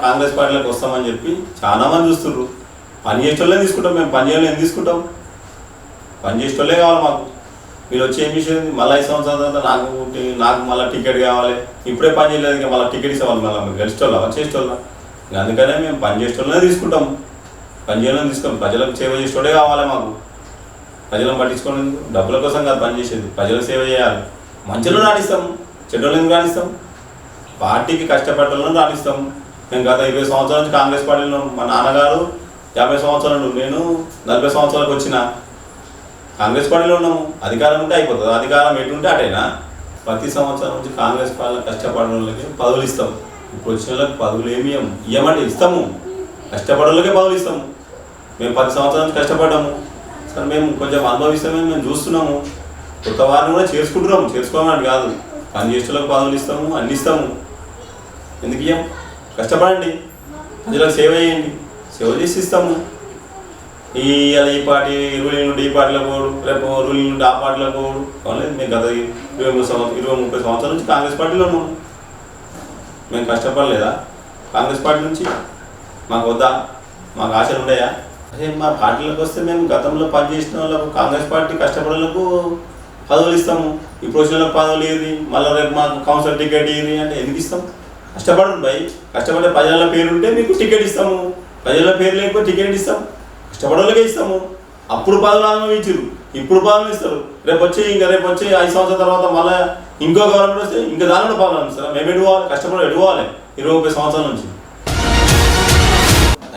Speaker 3: కాంగ్రెస్ పార్టీలోకి వస్తామని చెప్పి చాలా మంది చూస్తున్నారు పని చేసేటోళ్ళే తీసుకుంటాం మేము పని చేయాలని ఏం తీసుకుంటాం? పని చేసేటోళ్ళే కావాలి మాకు. వీళ్ళు వచ్చి ఏం విషయం మళ్ళీ ఐదు సంవత్సరాల తర్వాత నాకు నాకు మళ్ళీ టికెట్ కావాలి. ఇప్పుడే పని చేయలేదు ఇంకా మళ్ళీ టికెట్ ఇస్తాం మళ్ళీ మేము గెలిచేటోళ్ళ చేసేటోళ్ళ అందుకనే మేము పని చేసేటోళ్ళనే తీసుకుంటాం. పని చేయాలని తీసుకోం ప్రజలకు సేవ చేసేటోడే కావాలి మాకు. ప్రజలను పట్టించుకోవడం డబ్బుల కోసం కాదు పని చేసేది. ప్రజలకు సేవ చేయాలి. మంచిలో రాణిస్తాం. చెడ్డోళ్ళని రాణిస్తాం? పార్టీకి కష్టపడ్డలను రాణిస్తాం. మేము గత ఇరవై సంవత్సరాల నుంచి కాంగ్రెస్ పార్టీలో మా నాన్నగారు యాభై సంవత్సరాలు నేను నలభై సంవత్సరాలకు వచ్చిన. కాంగ్రెస్ పార్టీలో ఉన్నాము. అధికారం ఉంటే అయిపోతుంది. అధికారం ఎటు ఉంటే అటైనా? ప్రతి సంవత్సరం నుంచి కాంగ్రెస్ పార్టీ కష్టపడిన వాళ్ళకి పదవులు ఇస్తాం ఇప్పుడు వచ్చిన వాళ్ళకి పదవులు ఏమి ఇవ్వము ఇవ్వమంటే ఇస్తాము. కష్టపడే పదవులు ఇస్తాము. మేము పది సంవత్సరాల నుంచి కష్టపడ్డాము. సరే మేము కొంచెం అనుభవిస్తామని మేము చూస్తున్నాము. కొత్త వారిని కూడా చేసుకుంటున్నాము చేసుకోమని కాదు. పని చేసేలకు పదవులు ఇస్తాము అన్ని ఇస్తాము. ఎందుకు ఇయ్యం కష్టపడండి. ప్రజలకు సేవ చేయండి. సేవ చేసి ఇస్తాము ఈ ఈ పార్టీ రూలింగ్ నుండి ఈ పార్టీలో పోడు రేపు రూలింగ్ నుండి ఆ పార్టీలో పోడు. అవునండి మేము గత ఇరవై మూడు సంవత్సరం ఇరవై ముప్పై సంవత్సరాల నుంచి కాంగ్రెస్ పార్టీలో ఉన్నాం. మేము కష్టపడలేదా? కాంగ్రెస్ పార్టీ నుంచి మాకు వద్దా? మాకు ఆశలు ఉన్నాయా? అదే మా పార్టీలకు వస్తే మేము గతంలో పనిచేసిన వాళ్ళకు కాంగ్రెస్ పార్టీ కష్టపడేలకు పదవులు ఇస్తాము. ఇప్పుడు వచ్చిన పదవులు ఏది మళ్ళీ రేపు మాకు కౌన్సిల్ టికెట్ ఏది అంటే ఎందుకు ఇస్తాం? కష్టపడండి భయ్. కష్టపడే ప్రజల పేరు ఉంటే మీకు టికెట్ ఇస్తాము. ప్రజల పేరు లేకపోతే టికెట్ ఇస్తాం? కష్టపడోళ్ళకే ఇస్తాము. అప్పుడు పదవులు ఇచ్చారు ఇప్పుడు పదవులు ఇస్తారు. రేపు వచ్చి ఇంకా రేపు వచ్చి ఐదు సంవత్సరాల తర్వాత మళ్ళీ ఇంకో గవర్నమెంట్ వస్తే ఇంకా దాని కూడా పదవులు ఇస్తారు? మేము ఎడుకోవాలి కష్టపడి ఎడుకోవాలి ఇరవై ముప్పై సంవత్సరాల నుంచి.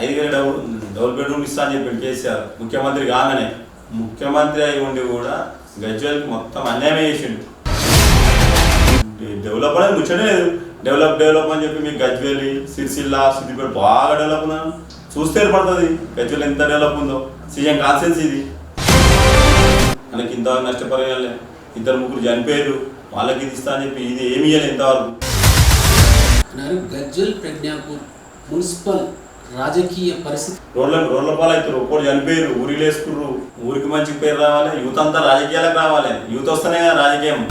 Speaker 3: ఐదు వేల డబుల్ డబుల్ బెడ్రూమ్ ఇస్తా అని చెప్పి కేసీఆర్ ముఖ్యమంత్రి కాగానే ముఖ్యమంత్రి అయి ఉండి కూడా గజ్వేల్కి మొత్తం అన్యాయం చేసిండు. డెవలప్ అనేది ముచ్చటే లేదు డెవలప్ డెవలప్ అని చెప్పి మీకు గజ్వేలి సిరిసిల్ల సిద్దిపేట బాగా డెవలప్ ఉన్నాను చూస్తే పడుతుంది గజ్వేల్ ఎంత డెవలప్ ఉందో. సీఎం కాన్సెన్స్ ఇది. మనకి ఇంత నష్టపరిహాలే ఇద్దరు ముగ్గురు చనిపోయారు. వాళ్ళకి ఇది ఇస్తా అని చెప్పి ఇది ఏమి ఇవ్వలేదు ఇంతవరకు.
Speaker 2: అన్నారు గజ్వల్ ప్రజ్ఞాపూర్ మున్సిపల్ రాజకీయ పరిస్థితి.
Speaker 3: రోడ్ల రోడ్ల పాలు అవుతారు ఒక్కడు చనిపోయారు ఊరికి లేసుకుర్రు ఊరికి మంచి పేరు రావాలి యూత్ అంతా రాజకీయాలకు రావాలి. యూత్ వస్తేనే కదా రాజకీయం.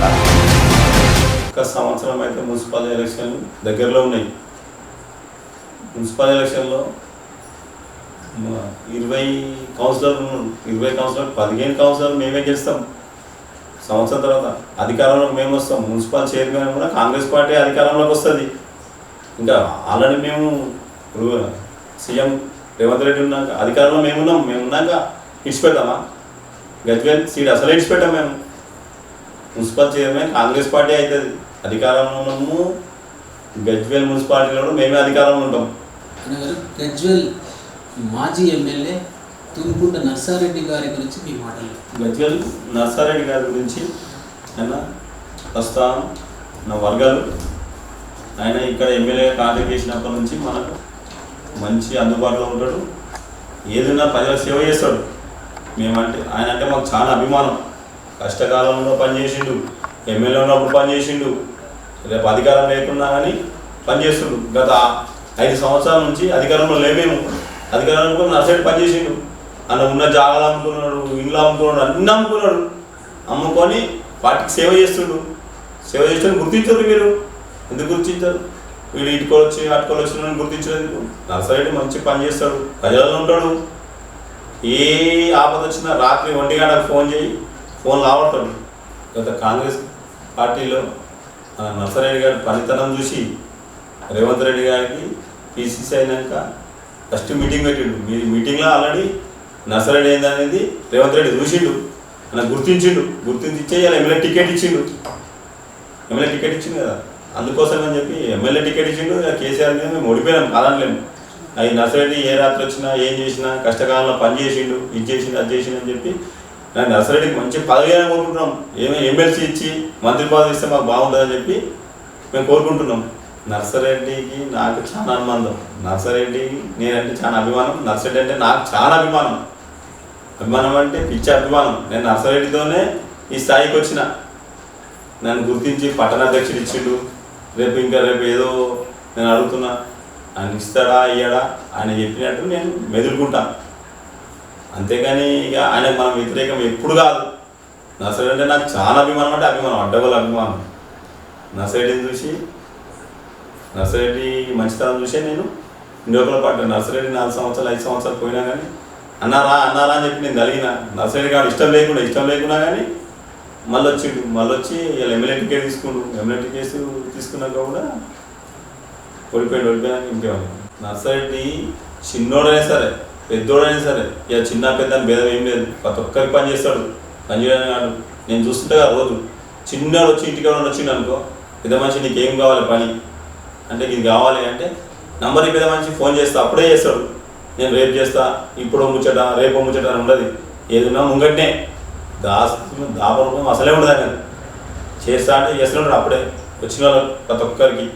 Speaker 3: ఒక సంవత్సరం అయితే మున్సిపల్ ఎలక్షన్లు దగ్గరలో ఉన్నాయి. మున్సిపల్ ఎలక్షన్లో ఇరవై కౌన్సిలర్ ఇరవై కౌన్సిలర్ పదిహేను కౌన్సిలర్ మేమే గెలుస్తాం. సంవత్సరం తర్వాత అధికారంలోకి మేము వస్తాం. మున్సిపల్ చైర్మన్ కూడా కాంగ్రెస్ పార్టీ అధికారంలోకి వస్తుంది. ఇంకా ఆల్రెడీ మేము సీఎం రేవంత్ రెడ్డి ఉన్నాక అధికారంలో మేమున్నాం మేము ఉన్నాక ఇడిచిపెట్టామా గజ్వేల్ సీట్ అసలు ఇడిచిపెట్టాం మేము. మున్సిపల్ చైర్మన్ కాంగ్రెస్ పార్టీ అవుతుంది అధికారంలో ఉన్నాము. గజ్వేల్ మున్సిపాలిటీలో మేమే అధికారంలో ఉంటాం.
Speaker 2: గజ్వల్ మాజీ ఎమ్మెల్యే తునుకుంట నర్సారెడ్డి గారి గురించి మీ మాటలు
Speaker 3: గజ్వేల్ నర్సారెడ్డి గారి గురించి ఆయన ప్రస్తుతం నా వర్గాలు. ఆయన ఇక్కడ ఎమ్మెల్యే కాంటాక్ట్ చేసినప్పటి నుంచి మనకు మంచి అందుబాటులో ఉంటాడు. ఏదైనా ప్రజల సేవ చేస్తాడు. మేమంటే ఆయన అంటే మాకు చాలా అభిమానం. కష్టకాలంలో పనిచేసిండు. ఎమ్మెల్యే ఉన్నప్పుడు పనిచేసిండు. రేపు అధికారం లేకున్నా కానీ పనిచేస్తుండు. గత ఐదు సంవత్సరాల నుంచి అధికారంలో లేమేము అధికారంలో నర్సరీ పనిచేసిండు అన్న ఉన్న జాగాలు అమ్ముకున్నాడు ఇండ్లు అమ్ముకున్నాడు అన్ని అమ్ముకున్నాడు. అమ్ముకొని వాటికి సేవ చేస్తుండు. సేవ చేస్తుండు గుర్తించరు మీరు? ఎందుకు గుర్తించారు? వీడు ఇటుకొని వచ్చి అటుకొని వచ్చిన గుర్తించలేదు నర్సరీ మంచి పని చేస్తాడు. ప్రజలలో ఉంటాడు. ఏ ఆపద వచ్చినా రాత్రి ఒంటి గంటకు ఫోన్ చేయి ఫోన్ లావడతాడు గత కాంగ్రెస్ పార్టీలో నర్సరెడ్డి గారి పనితనం చూసి రేవంత్ రెడ్డి గారికి పీసీసీ అయినాక ఫస్ట్ మీటింగ్ పెట్టిండు. మీ మీటింగ్లో ఆల్రెడీ నర్సరెడ్డి ఏందనేది రేవంత్ రెడ్డి చూసిండు. అలా గుర్తించిండు. గుర్తించి ఇచ్చేయాలి ఎమ్మెల్యే టికెట్ ఇచ్చిండు. ఎమ్మెల్యే టికెట్ ఇచ్చిండు కదా. అందుకోసం అని చెప్పి ఎమ్మెల్యే టికెట్ ఇచ్చిండు. కేసీఆర్ మీద మేము ఓడిపోయినాం కాదనలేము. అవి నర్సరెడ్డి ఏ రాత్రి వచ్చినా ఏం చేసినా కష్టకాలంలో పని చేసిండు ఇది చేసిండు అది చేసిండు అని చెప్పి నేను నర్సరెడ్డికి మంచి పదవి కోరుకుంటున్నాం. ఏమి ఎమ్మెల్సీ ఇచ్చి మంత్రి పదవి ఇస్తే మాకు బాగుంటుందని చెప్పి మేము కోరుకుంటున్నాం. నర్సరెడ్డికి నాకు చాలా అనుబంధం. నర్సరెడ్డికి నేనంటే చాలా అభిమానం. నర్సరెడ్డి అంటే నాకు చాలా అభిమానం. అభిమానం అంటే పిచ్చి అభిమానం. నేను నర్సరెడ్డితోనే ఈ స్థాయికి వచ్చిన. నన్ను గుర్తించి పట్టణాధ్యక్షుడు ఇచ్చిండు. రేపు ఇంకా రేపు ఏదో నేను అడుగుతున్నా. ఆయన ఇస్తాడా ఇయ్యాడా ఆయన చెప్పినట్టు నేను మెదులుకుంటాను అంతేగాని ఇక ఆయన మనం వ్యతిరేకం ఎప్పుడు కాదు. నర్సరెడ్డి అంటే నాకు చాలా అభిమానం అంటే అభిమానం అడ్డగోలు అభిమానం. నర్సరెడ్డిని చూసి నర్సరెడ్డి మంచితనం చూసే నేను ఇండియోకల పాటు నర్సరెడ్డి నాలుగు సంవత్సరాలు ఐదు సంవత్సరాలు పోయినా కానీ అన్నారా అన్నారా అని చెప్పి నేను కలిగిన. నర్సరెడ్డి కాదు ఇష్టం లేకుండా ఇష్టం లేకున్నా కానీ మళ్ళీ వచ్చిండు మళ్ళీ వచ్చి వీళ్ళు ఎమ్మెల్యే టికెట్ తీసుకుండు. ఎమ్మెల్యే టికెట్ తీసుకున్నాక కూడా ఓడిపోయాడు ఓడిపోయాను ఇంకేమన్నా నర్సరెడ్డి చిన్నోడైనా సరే పెద్దోడైనా సరే ఇక చిన్న పెద్ద అని భేదం ఏం లేదు. ప్రతి ఒక్కరికి పని చేస్తాడు. పని చేయడానికి కాదు. నేను చూస్తుంటే కదా రోజు చిన్నోడు వచ్చి ఇంటికి ఎవరైనా వచ్చిండు అనుకో పెద్ద మనిషి నీకు ఏం కావాలి పని? అంటే ఇది కావాలి అంటే నంబర్ పెద్ద మనిషి ఫోన్ చేస్తా అప్పుడే చేస్తాడు. నేను రేపు చేస్తా ఇప్పుడు ముచ్చట రేపు ముచ్చట అని ఉండదు. ఏదన్నా ముంగట్నే. దాస్ దాపరూపం అసలే ఉండదు కానీ చేస్తా అంటే చేస్తున్నాడు అప్పుడే. వచ్చిన వాళ్ళు ప్రతి ఒక్కరికి.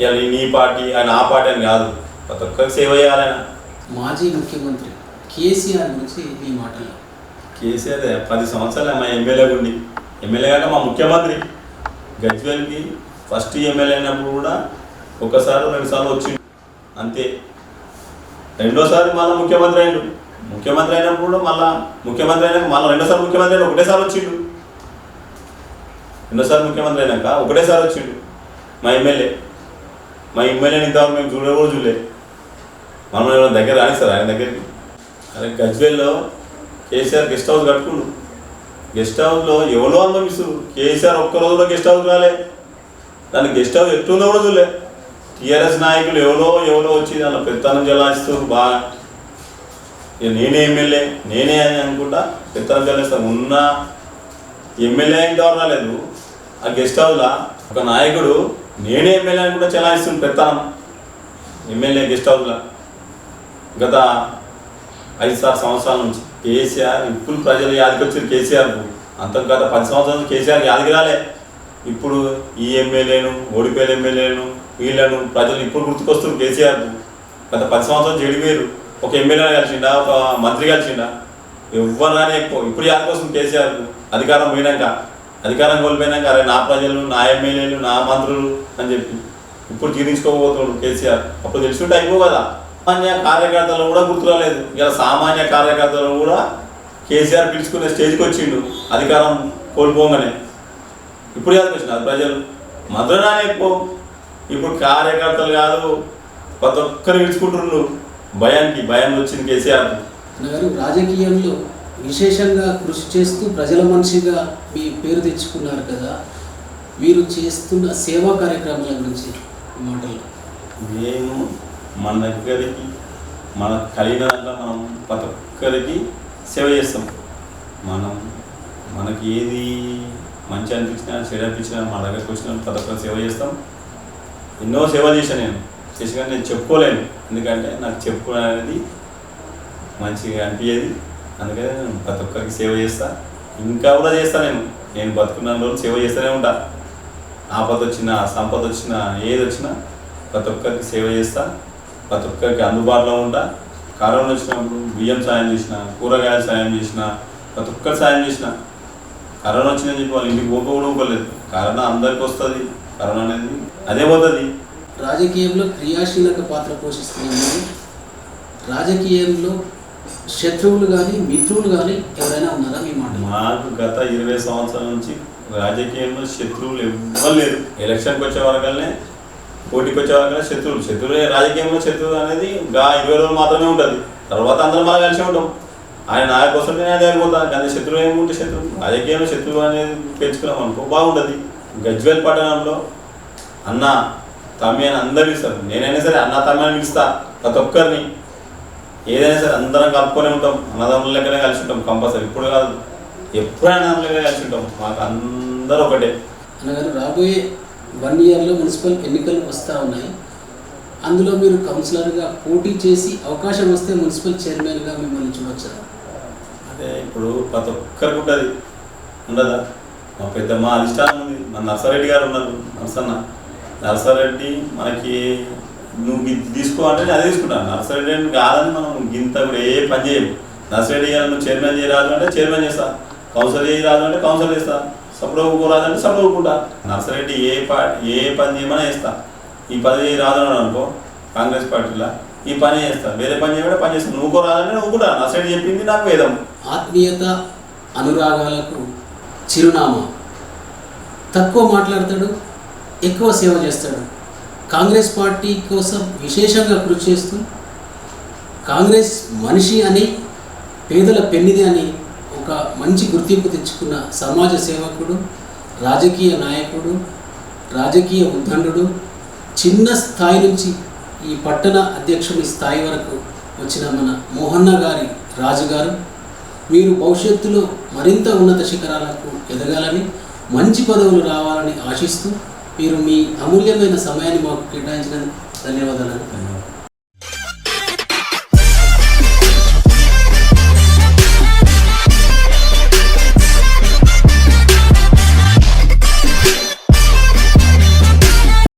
Speaker 3: ఇవాళ నీ పార్టీ ఆయన ఆ పార్టీ అని కాదు. ప్రతి ఒక్కరికి సేవ చేయాలి ఆయన.
Speaker 2: మాజీ ముఖ్యమంత్రి కేసీఆర్ గురించి మీ మాటలు.
Speaker 3: కేసీఆర్ పది సంవత్సరాలు మా ఎమ్మెల్యే ఉండి ఎమ్మెల్యే కాక మా ముఖ్యమంత్రి. గజ్వేల్కి ఫస్ట్ ఎమ్మెల్యే అయినప్పుడు కూడా ఒకసారి రెండుసార్లు వచ్చిండు. అంతే. రెండోసారి మళ్ళీ ముఖ్యమంత్రి అయిండు. ముఖ్యమంత్రి అయినప్పుడు కూడా మళ్ళీ ముఖ్యమంత్రి అయినాక మళ్ళీ రెండోసారి ముఖ్యమంత్రి అయినా ఒకటేసారి వచ్చిండు. రెండోసారి ముఖ్యమంత్రి అయినాక ఒకటేసారి వచ్చిండు. మా ఎమ్మెల్యే. మా ఎమ్మెల్యేని ఇంతవరకు మేము చూడలే కూడా మనం ఏమైనా దగ్గర రానిస్తారు ఆయన దగ్గరికి. అరే గజ్వేల్లో కేసీఆర్ గెస్ట్ హౌస్ కట్టుకుండు గెస్ట్ హౌస్లో ఎవరో అనుభవిస్తారు కేసీఆర్ ఒక్క రోజులో గెస్ట్ హౌస్ రాలే. దాని గెస్ట్ హౌస్ ఎట్లుందో కూడా చూడలే. టీఆర్ఎస్ నాయకులు ఎవరో ఎవరో వచ్చి దానిలో పెత్తనం జలాయిస్తూ బాగా ఇక నేనే ఎమ్మెల్యే నేనే అని అనుకుంటా పెత్తనం జలాయిస్తాను ఉన్న ఎమ్మెల్యే ఇంతవరకు రాలేదు. ఆ గెస్ట్ హౌస్లో ఒక నాయకుడు నేనే ఎమ్మెల్యే అని కూడా చలాయిస్తుంది పెత్తనం. ఎమ్మెల్యే గెస్ట్ హౌస్లో. గత ఐదు సార్ సంవత్సరాల నుంచి కేసీఆర్ ఇప్పుడు ప్రజలు యాదికి వచ్చారు కేసీఆర్. అంత గత పది సంవత్సరాల నుంచి కేసీఆర్ యాదికి రాలే. ఇప్పుడు ఈ ఎమ్మెల్యేను ఓడిపోయిన ఎమ్మెల్యేను వీళ్ళను ప్రజలు ఇప్పుడు గుర్తుకొస్తున్నారు కేసీఆర్. గత పది సంవత్సరాలు చెడిపోయారు ఒక ఎమ్మెల్యే కలిసిండా ఒక మంత్రి కలిసిండా? ఎవరు ఎక్కువ. ఇప్పుడు యాదికి వస్తుంది కేసీఆర్. అధికారం పోయినాక అధికారం కోల్పోయినాక అరే నా ప్రజలు నా ఎమ్మెల్యేలు నా మంత్రులు అని చెప్పి ఇప్పుడు జీర్ణించుకోబోతున్నాడు కేసీఆర్. అప్పుడు తెలుసుంటే అయిపో కదా. సామాన్య కార్యకర్తలు కూడా గుర్తురాలేదు. ఇలా సామాన్య కార్యకర్తలు కూడా కేసీఆర్ పిలుచుకునే స్టేజ్కి వచ్చిండు. అధికారం కోల్పోగానే. ఇప్పుడు యాదకి వచ్చినారు ప్రజలు? మధురనానే ఎక్కువ ఇప్పుడు కార్యకర్తలు కాదు ప్రతి ఒక్కరు పిలుచుకుంటున్నారు భయానికి భయం వచ్చింది కేసీఆర్.
Speaker 2: రాజకీయంలో విశేషంగా కృషి చేస్తూ ప్రజల మనిషిగా మీ పేరు తెచ్చుకున్నారు కదా. వీరు చేస్తున్న సేవా కార్యక్రమాల గురించి మాటలు.
Speaker 3: మేము మన దగ్గరికి మన కలిగిన దాంట్లో మనం ప్రతి ఒక్కరికి సేవ చేస్తాం. మనం మనకి ఏది మంచి అనిపించినా చెడు అనిపించినా మన దగ్గరికి వచ్చిన ప్రతి ఒక్కరు సేవ చేస్తాం. ఎన్నో సేవలు చేశాను నేను. చేసి కానీ నేను చెప్పుకోలేను. ఎందుకంటే నాకు చెప్పుకోవడం అనేది మంచిగా అనిపించేది. అందుకని నేను ప్రతి ఒక్కరికి సేవ చేస్తా. ఇంకా కూడా చేస్తాను నేను. నేను బతుకున్న రోజు సేవ చేస్తూనే ఉంటా. ఆపద వచ్చినా సంపద వచ్చినా ఏది వచ్చినా ప్రతి ఒక్కరికి సేవ చేస్తాను ప్రతి ఒక్కరికి అందుబాటులో ఉంటా. కరోనా వచ్చినప్పుడు బియ్యం సాయం చేసిన కూరగాయలు సాయం చేసిన ప్రతి ఒక్కరు సాయం చేసిన. కరోనా వచ్చిందని చెప్పి వాళ్ళు ఇంటికి పోక కూడా పోలేదు కరోనా అందరికి వస్తుంది. కరోనా అనేది అదే పోతుంది.
Speaker 2: రాజకీయంలో క్రియాశీలక పాత్ర పోషిస్తున్నారు రాజకీయంలో శత్రువులు కానీ మిత్రులు కానీ ఎవరైనా ఉన్నారా మీ మాట?
Speaker 3: మాకు గత ఇరవై సంవత్సరాల నుంచి రాజకీయంలో శత్రువులు ఎవ్వరు లేరు. ఎలక్షన్కి వచ్చే వరకల్నే పోటీకి వచ్చే వరకల్నే శత్రువులు శత్రువులే రాజకీయంలో శత్రువు అనేది గా ఇరవై రోజులు మాత్రమే ఉంటుంది. తర్వాత అందరం మనం కలిసి ఉంటాం. ఆయన నా కోసం నేను దగ్గర కానీ శత్రువు ఏముంటే శత్రువు రాజకీయంలో శత్రువు అనేది పెంచుకున్నాం అనుకో బాగుంటుంది. గజ్వేల్ పట్టణంలో అన్న తమ్మి అని అందరు పిలుస్తారు. నేనైనా సరే అన్న తమ్మి అని పిలుస్తా ప్రతి ఒక్కరిని. ఏదైనా సరే అందరం కలుపుకొని ఉంటాం. అన్నదమ్ముల లెక్కనే కలిసి ఉంటాం కంపల్సరీ. ఇప్పుడు కాదు. ఎప్పుడైనా అన్నదమ్ముల లెక్కనే కలిసి ఉంటాం. మాకు అందరూ ఒకటే.
Speaker 2: అనగారు రాబోయే వన్ ఇయర్లో మున్సిపల్ ఎన్నికలు వస్తూ ఉన్నాయి. అందులో మీరు కౌన్సిలర్గా పోటీ చేసి అవకాశం వస్తే మున్సిపల్ చైర్మన్గా మిమ్మల్ని చూడొచ్చా?
Speaker 3: అదే ఇప్పుడు ప్రతి ఒక్కరికి ఉంటుంది ఉండదా? మా పెద్ద మా అధిష్టానం ఉంది. మా నర్సారెడ్డి గారు ఉన్నారు. నర్సన్న. నర్సారెడ్డి మనకి నువ్వు తీసుకో అంటే అదే తీసుకుంటాను నర్సారెడ్డి అని కాదని మనం గింత కూడా ఏ పని చేయము. నర్సారెడ్డి గారు నువ్వు చైర్మన్ చేయరాదు అంటే చైర్మన్ చేస్తా. కౌన్సిల్ చేయరాదు అంటే కౌన్సిల్ చేస్తా. సపోర్ట్ ఊరుకోరాదు అంటే సపోర్ట్ ఊరుకుంటా ఏ పా ఏ పని చేయమని వేస్తా ఈ పని రాదు అనుకో కాంగ్రెస్ పార్టీలో ఈ పని చేస్తా. వేరే పని చేయమంటే పని చేస్తాను నువ్వు రాదంటే నువ్వు కూడా. నర్సరెడ్డి చెప్పింది నాకు వేదం.
Speaker 2: ఆత్మీయత అనురాగాలకు చిరునామా. తక్కువ మాట్లాడతాడు ఎక్కువ సేవ చేస్తాడు. కాంగ్రెస్ పార్టీ కోసం విశేషంగా కృషి చేస్తూ కాంగ్రెస్ మనిషి అని పేదల పెన్నిది అని ఒక మంచి గుర్తింపు తెచ్చుకున్న సమాజ సేవకుడు రాజకీయ నాయకుడు రాజకీయ ఉద్దండు చిన్న స్థాయి నుంచి ఈ పట్టణ అధ్యక్షుని స్థాయి వరకు వచ్చిన మన మోహన్న గారి రాజుగారు మీరు భవిష్యత్తులో మరింత ఉన్నత శిఖరాలకు ఎదగాలని మంచి పదవులు రావాలని ఆశిస్తూ మీరు మీ అమూల్యమైన సమయాన్ని మాకు కేటాయించినందుకు ధన్యవాదాలు.
Speaker 3: ధన్యవాదాలు.